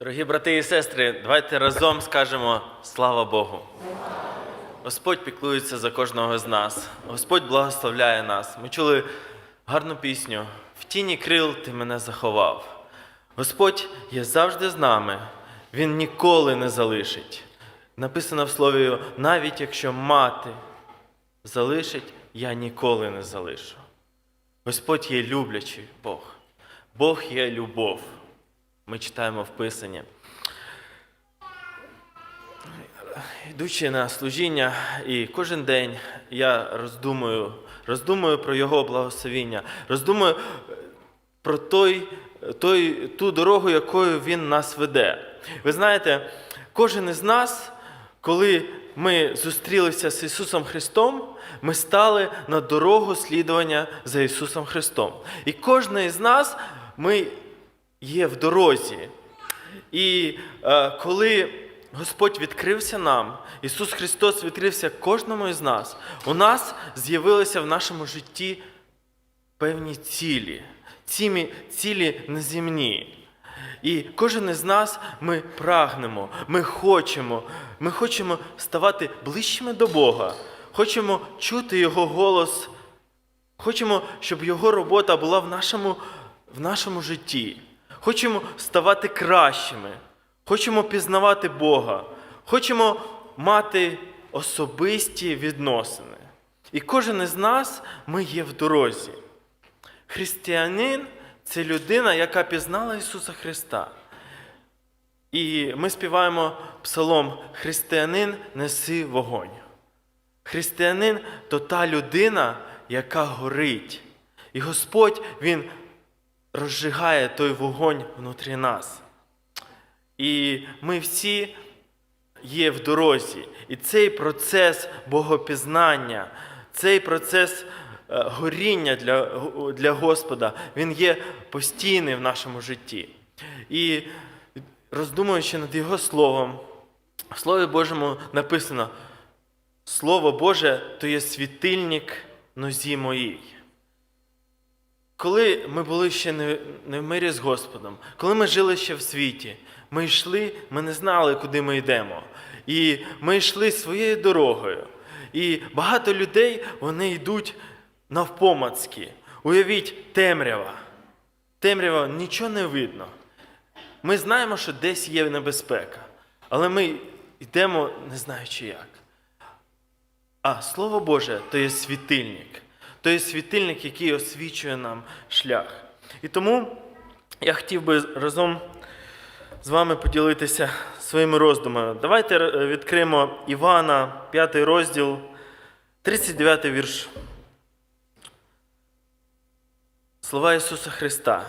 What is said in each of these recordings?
Дорогі брати і сестри, давайте разом скажемо слава Богу. Господь піклується за кожного з нас. Господь благословляє нас. Ми чули гарну пісню. В тіні крил ти мене заховав. Господь є завжди з нами. Він ніколи не залишить. Написано в слові, навіть якщо мати залишить, я ніколи не залишу. Господь є люблячий Бог. Бог є любов. Ми читаємо в Писанні. Йдучи на служіння, і кожен день я роздумую, роздумую про Його благословіння, роздумую про той, той, ту дорогу, якою Він нас веде. Ви знаєте, кожен із нас, коли ми зустрілися з Ісусом Христом, ми стали на дорогу слідування за Ісусом Христом. І кожен із нас ми є в дорозі. І е, коли Господь відкрився нам, Ісус Христос відкрився кожному із нас, у нас з'явилися в нашому житті певні цілі, цілі, цілі неземні. І кожен із нас ми прагнемо, ми хочемо, ми хочемо ставати ближчими до Бога, хочемо чути Його голос, хочемо, щоб Його робота була в нашому, в нашому житті. Хочемо ставати кращими, хочемо пізнавати Бога, хочемо мати особисті відносини. І кожен із нас ми є в дорозі. Християнин це людина, яка пізнала Ісуса Христа. І ми співаємо псалом Християнин неси вогонь. Християнин то та людина, яка горить. І Господь Він розжигає той вогонь внутрі нас. І ми всі є в дорозі. І цей процес богопізнання, цей процес е, горіння для, для Господа, він є постійний в нашому житті. І роздумуючи над Його Словом, в Слові Божому написано: Слово Боже то є світильник нозі моїй. Коли ми були ще не, не в мирі з Господом, коли ми жили ще в світі, ми йшли, ми не знали, куди ми йдемо. І ми йшли своєю дорогою. І багато людей вони йдуть навпомацьки. Уявіть, темрява. Темрява нічого не видно. Ми знаємо, що десь є небезпека, але ми йдемо, не знаючи як. А Слово Боже то є світильник. То є світильник, який освічує нам шлях. І тому я хотів би разом з вами поділитися своїми роздумами. Давайте е, відкриємо Івана, 5 розділ, 39 вірш. Слова Ісуса Христа.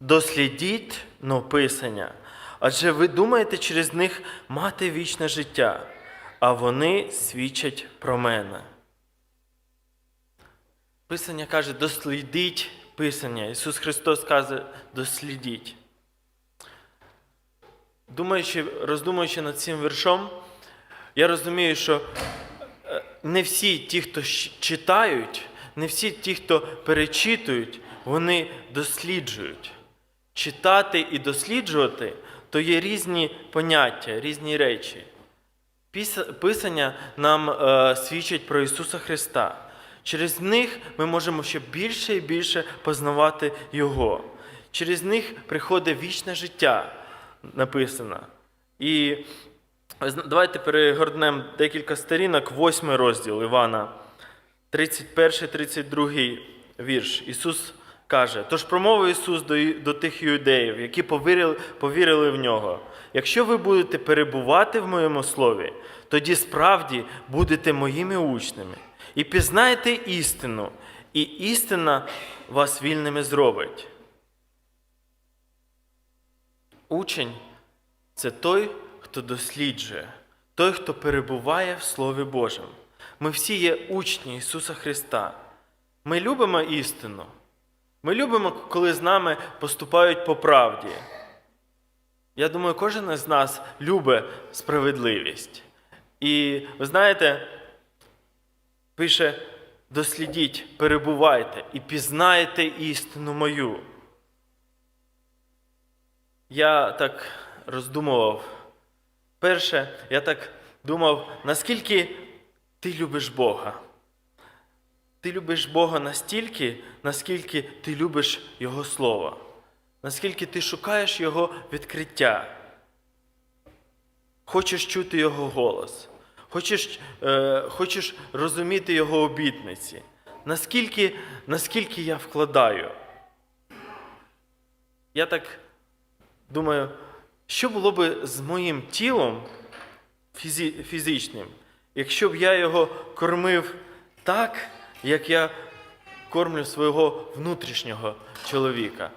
Дослідіть но Писання, адже ви думаєте через них мати вічне життя, а вони свідчать про мене. Писання каже, дослідіть Писання. Ісус Христос каже, дослідіть. Думаючи, роздумуючи над цим віршом, я розумію, що е, не всі ті, хто читають, не всі ті, хто перечитують, вони досліджують. Читати і досліджувати то є різні поняття, різні речі. Писання нам е, свідчить про Ісуса Христа. Через них ми можемо ще більше і більше познавати Його. Через них приходить вічне життя, написано. І давайте перегорнемо декілька сторінок, восьмий розділ Івана, 31-32 вірш. Ісус каже: Тож промовив Ісус до, до тих юдеїв, які повірили, повірили в нього. Якщо ви будете перебувати в моєму слові, тоді справді будете моїми учнями. І пізнаєте істину, і істина вас вільними зробить. Учень це той, хто досліджує, той, хто перебуває в Слові Божому. Ми всі є учні Ісуса Христа. Ми любимо істину. Ми любимо, коли з нами поступають по правді. Я думаю, кожен із нас любить справедливість. І ви знаєте, пише: дослідіть, перебувайте і пізнаєте істину мою. Я так роздумував. Перше, я так думав, наскільки ти любиш Бога. Ти любиш Бога настільки, наскільки ти любиш Його Слово, наскільки ти шукаєш Його відкриття, хочеш чути Його голос, хочеш, е, хочеш розуміти Його обітниці. Наскільки, наскільки я вкладаю. Я так думаю, що було би з моїм тілом фізі- фізичним, якщо б я його кормив так, як я кормлю свого внутрішнього чоловіка.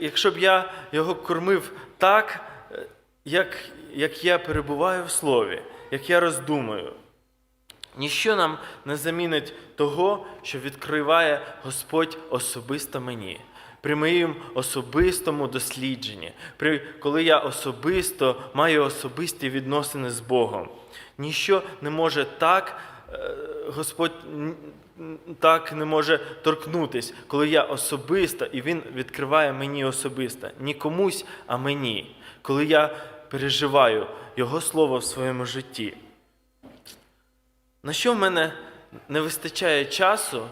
Якщо б я його кормив так, е, як, як я перебуваю в слові, як я роздумую. Ніщо нам не замінить того, що відкриває Господь особисто мені. При моїм особистому дослідженні, при, коли я особисто маю особисті відносини з Богом. Ніщо не може так, е, Господь так не може торкнутись, коли я особисто, і Він відкриває мені особисто. Не комусь, а мені, коли я переживаю Його Слово в своєму житті. На що в мене не вистачає часу,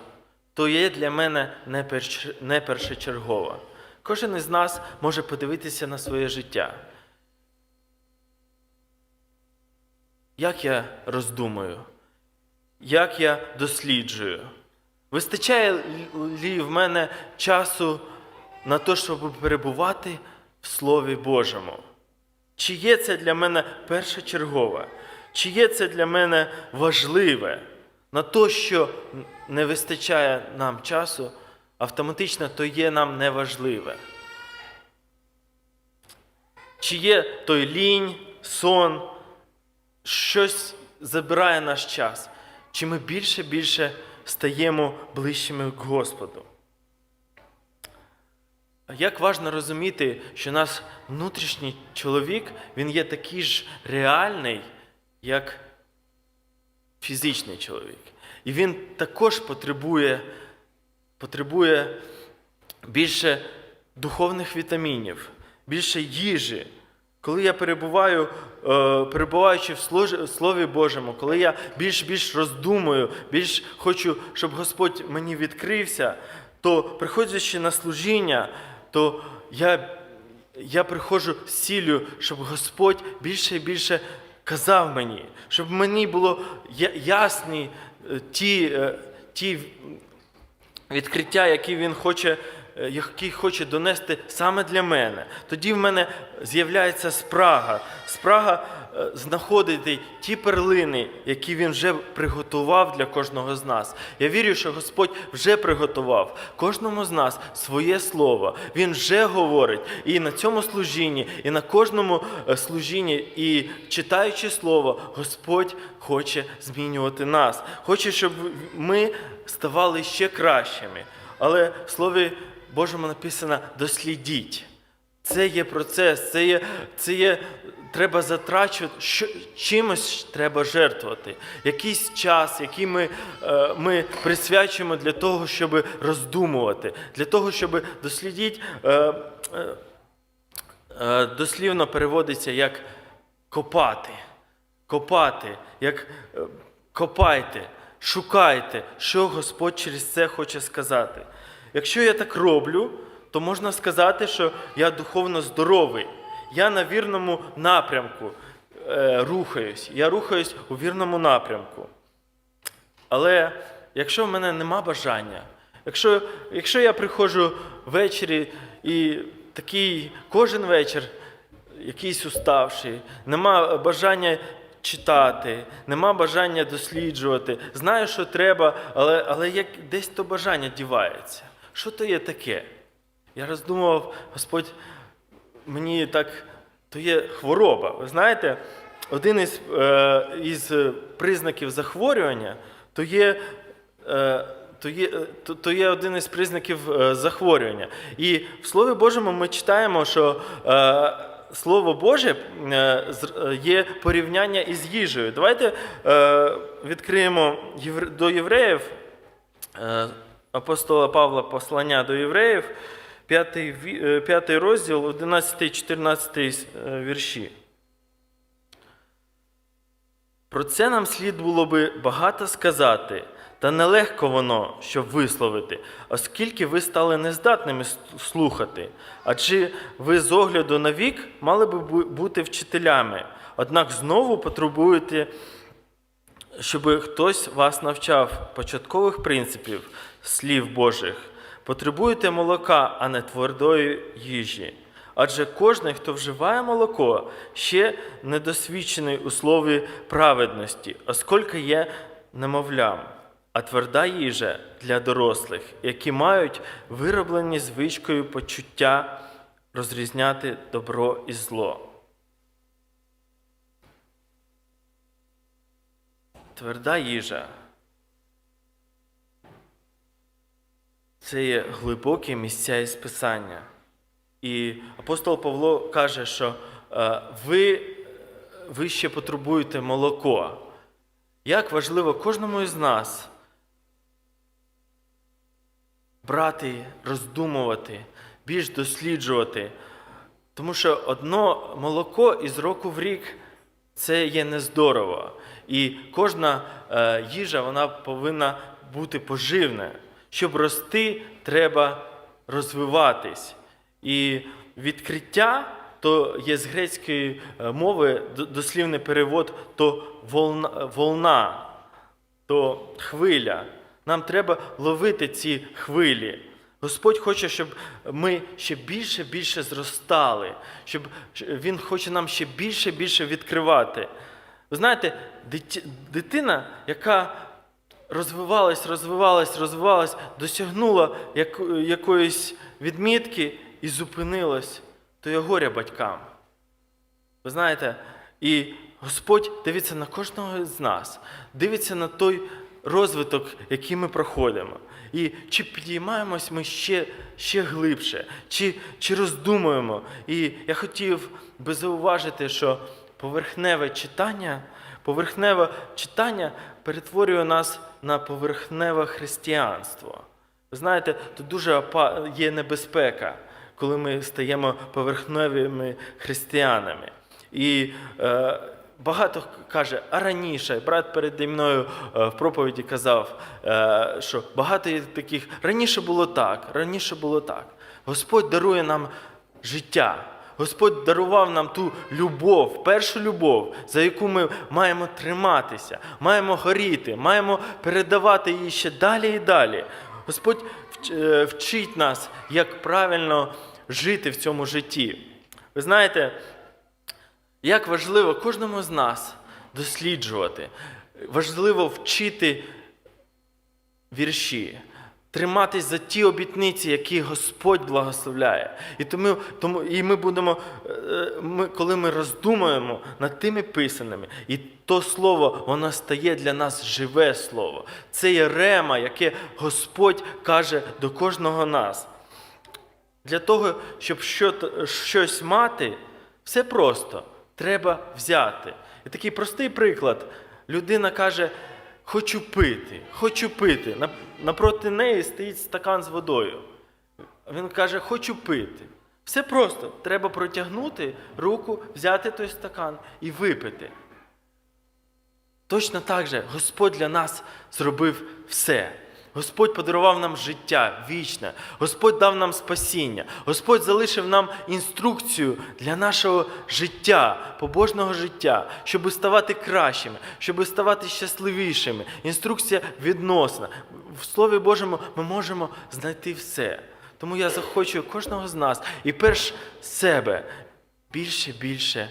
то є для мене не, перш... першочергово. Кожен із нас може подивитися на своє життя. Як я роздумую, як я досліджую? Вистачає лі в мене часу на те, щоб перебувати в Слові Божому? Чи є це для мене першочергове? Чи є це для мене важливе? На те, що не вистачає нам часу, автоматично то є нам неважливе. Чи є той лінь, сон, щось забирає наш час? Чи ми більше більше стаємо ближчими к Господу? Як важливо розуміти, що наш внутрішній чоловік він є такий ж реальний, як фізичний чоловік. І він також потребує, потребує більше духовних вітамінів, більше їжі. Коли я перебуваю, е, перебуваючи в Слові Божому, коли я більш більш роздумую, більш хочу, щоб Господь мені відкрився, то приходячи на служіння, то я, я приходжу з ціллю, щоб Господь більше і більше казав мені, щоб мені було ясні е, ті, е, ті відкриття, які він хоче, е, які хоче донести саме для мене. Тоді в мене з'являється спрага. Спрага знаходити ті перлини, які він вже приготував для кожного з нас. Я вірю, що Господь вже приготував кожному з нас своє слово. Він вже говорить і на цьому служінні, і на кожному е, служінні, і читаючи слово, Господь хоче змінювати нас. Хоче, щоб ми ставали ще кращими. Але в Слові Божому написано дослідіть. Це є процес, це є, це є треба затрачувати, що, чимось треба жертвувати. Якийсь час, який ми, е, ми присвячуємо для того, щоб роздумувати, для того, щоб дослідити, е, е, е, дослівно переводиться як копати. Копати, як е, копайте, шукайте, що Господь через це хоче сказати. Якщо я так роблю, то можна сказати, що я духовно здоровий. Я на вірному напрямку е, рухаюсь. Я рухаюсь у вірному напрямку. Але якщо в мене нема бажання, якщо, якщо я приходжу ввечері і такий кожен вечір якийсь уставший, нема бажання читати, нема бажання досліджувати, знаю, що треба, але, але як десь то бажання дівається. Що то є таке? Я роздумував, Господь мені так, то є хвороба. Ви знаєте, один із, е, із признаків захворювання то є. Е, то є, е, то, то є один із признаків е, захворювання. І в Слові Божому ми читаємо, що е, Слово Боже е, е, є порівняння із їжею. Давайте е, відкриємо до євреїв, е, апостола Павла послання до євреїв, п'ятий, ві- е, п'ятий розділ, 11-14 е, вірші. Про це нам слід було би багато сказати, та нелегко воно, щоб висловити, оскільки ви стали нездатними слухати. Адже ви з огляду на вік мали би бути вчителями, однак знову потребуєте, щоб хтось вас навчав початкових принципів слів Божих. Потребуєте молока, а не твердої їжі. Адже кожен, хто вживає молоко, ще недосвідчений у слові праведності, оскільки є немовлям, а тверда їжа для дорослих, які мають вироблені звичкою почуття розрізняти добро і зло. Тверда їжа це є глибокі місця із Писання. І апостол Павло каже, що е, ви, ви ще потребуєте молоко. Як важливо кожному із нас брати, роздумувати, більш досліджувати. Тому що одно молоко із року в рік це є нездорово. І кожна е, їжа вона повинна бути поживна. Щоб рости, треба розвиватись. І відкриття то є з грецької е, мови дослівний перевод, то волна, волна, то хвиля. Нам треба ловити ці хвилі. Господь хоче, щоб ми ще більше більше зростали, щоб Він хоче нам ще більше більше відкривати. Ви знаєте, дитина, яка розвивалась, розвивалась, розвивалась, досягнула якоїсь відмітки і зупинилась, то є горя батькам. Ви знаєте, і Господь дивиться на кожного з нас, дивиться на той розвиток, який ми проходимо. І чи підіймаємось ми ще, ще глибше, чи, чи роздумуємо. І я хотів би зауважити, що поверхневе читання, поверхневе читання перетворює нас на поверхневе християнство. Ви знаєте, тут дуже є небезпека, коли ми стаємо поверхневими християнами. І е, багато каже, а раніше, брат переді мною е, в проповіді казав, е, що багато є таких, раніше було так, раніше було так. Господь дарує нам життя. Господь дарував нам ту любов, першу любов, за яку ми маємо триматися, маємо горіти, маємо передавати її ще далі і далі. Господь е, вчить нас, як правильно жити в цьому житті. Ви знаєте, як важливо кожному з нас досліджувати, важливо вчити вірші, триматись за ті обітниці, які Господь благословляє. І тому, тому і ми будемо, е, ми, коли ми роздумуємо над тими писаними, і то слово, воно стає для нас живе слово. Це є рема, яке Господь каже до кожного нас. Для того, щоб щось мати, все просто. Треба взяти. І такий простий приклад. Людина каже: хочу пити, хочу пити. Напроти неї стоїть стакан з водою. Він каже, хочу пити. Все просто. Треба протягнути руку, взяти той стакан і випити. Точно так же Господь для нас зробив все. Господь подарував нам життя вічне, Господь дав нам спасіння, Господь залишив нам інструкцію для нашого життя, побожного життя, щоб ставати кращими, щоб ставати щасливішими. Інструкція відносна. В Слові Божому ми можемо знайти все. Тому я захочу кожного з нас і перш себе більше більше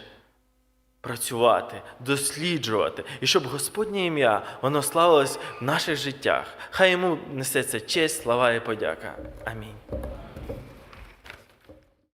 працювати, досліджувати, і щоб Господнє ім'я воно славилось в наших життях. Хай йому несеться честь, слава і подяка. Амінь.